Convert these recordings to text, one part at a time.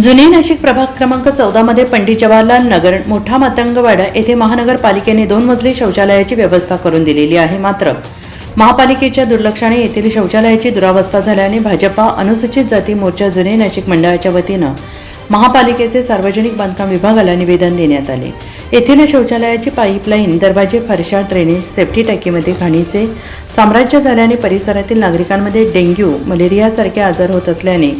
जुने नाशिक प्रभाग क्रमांक चौदा मध्ये पंडित जवाहरलाल नगर मोठा मातंगवाडा येथे महानगरपालिकेने दोन मजली शौचालयाची व्यवस्था करून दिलेली आहे. मात्र महापालिकेच्या दुर्लक्षाने येथील शौचालयाची दुरावस्था झाल्याने भाजपा अनुसूचित जाती मोर्चा जुने नाशिक मंडळाच्या वतीनं महापालिकेचे सार्वजनिक बांधकाम विभागाला निवेदन देण्यात आले. येथील शौचालयाची पाईपलाईन दरवाजे फरशा ड्रेनेज सेफ्टी टाकीमध्ये घाणीचे साम्राज्य झाल्याने परिसरातील नागरिकांमध्ये डेंग्यू मलेरियासारखे आजार होत असल्याने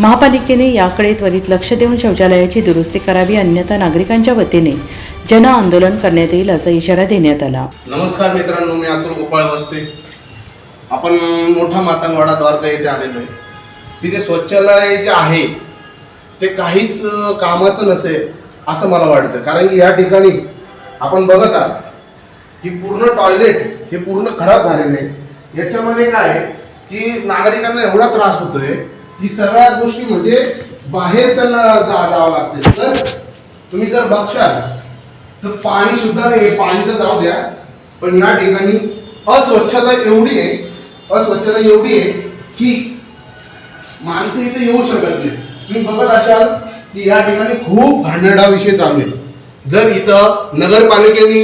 महापालिकेने याकडे त्वरित लक्ष देऊन शौचालयाची दुरुस्ती करावी अन्यथा नागरिकांच्या वतीने जन आंदोलन करण्यात येईल असा इशारा देण्यात आला. नमस्कार मित्रांनो मी अतुल गोपाळ वस्ते. आपण मोठा मातंगवाडा द्वारका येथे आलेलो आहे. तिथे शौचालय जे आहे ते काहीच कामाचं नसेल असं मला वाटतं. कारण की या ठिकाणी आपण बघत आहात की पूर्ण टॉयलेट हे पूर्ण खराब झालेले आहे. याच्यामध्ये काय आहे की नागरिकांना एवढा त्रास होतोय की सगळ्या गोष्टी म्हणजे बाहेर त्यांना जा जावं लागते. तर तुम्ही जर बघशाल तर पाणी सुद्धा नाही पाणी तर जाऊ द्या पण या ठिकाणी अस्वच्छता एवढी आहे अस्वच्छता एवढी आहे की माणसं इथे येऊ शकत नाही. तुम्ही बघत असाल की या ठिकाणी खूप घाणेरडा विषय चालू आहे. जर इथं नगरपालिकेने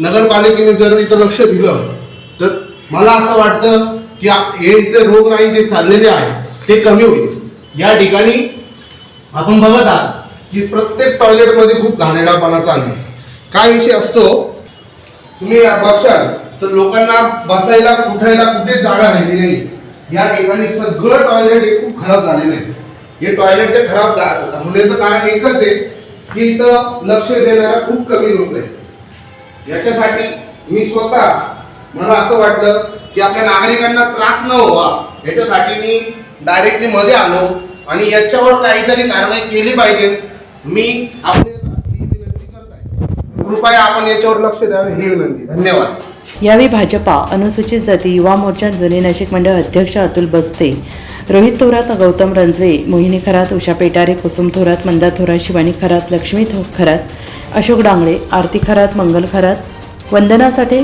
नगरपालिकेने जर इथं लक्ष दिलं तर मला असं वाटतं की हे इथे रोगराई जे चाललेले आहे ते कमी होईल. या ठिकाणी आपण बघत आहात की प्रत्येक टॉयलेटमध्ये खूप घाणेडापणा चालू काय विषय असतो? तुम्ही बघशाल तर लोकांना बसायला कुठायला कुठे जागा राहिली नाही. या ठिकाणी सगळं टॉयलेट हे खूप खराब झालेलं आहे. हे टॉयलेट ते खराब झा- होण्याचं कारण एकच आहे की इथं लक्ष देणारा खूप कमी लोक आहे याच्यासाठी मी स्वतः मला असं वाटलं की आपल्या नागरिकांना त्रास न व्हावा. याच्यासाठी मी डायरेक्टली मध्ये आलो आणि याच्यावर काहीतरी कारवाई केली पाहिजे. मी आपली विनंती करत आहे कृपया आपण याच्यावर लक्ष द्यावे ही विनंती. धन्यवाद. यावेळी भाजपा अनुसूचित जाती युवा मोर्चा जुने नाशिक मंडळ अध्यक्ष अतुल बस्ते रोहित थोरात गौतम रंजवे मोहिनी खरात उषा पेटारे कुसुम थोरात मंदा थोरात शिवानी खरात लक्ष्मी खरात अशोक डांगळे आरती खरात मंगल खरात वंदना साठे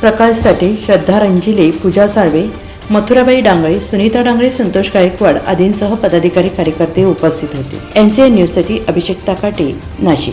प्रकाश साठे श्रद्धा रंजिले पूजा साळवे मथुराबाई डांगळे सुनीता डांगळे संतोष गायकवाड आदींसह पदाधिकारी कार्यकर्ते उपस्थित होते. एन सी एन न्यूजसाठी अभिषेक ताकाटे नाशिक.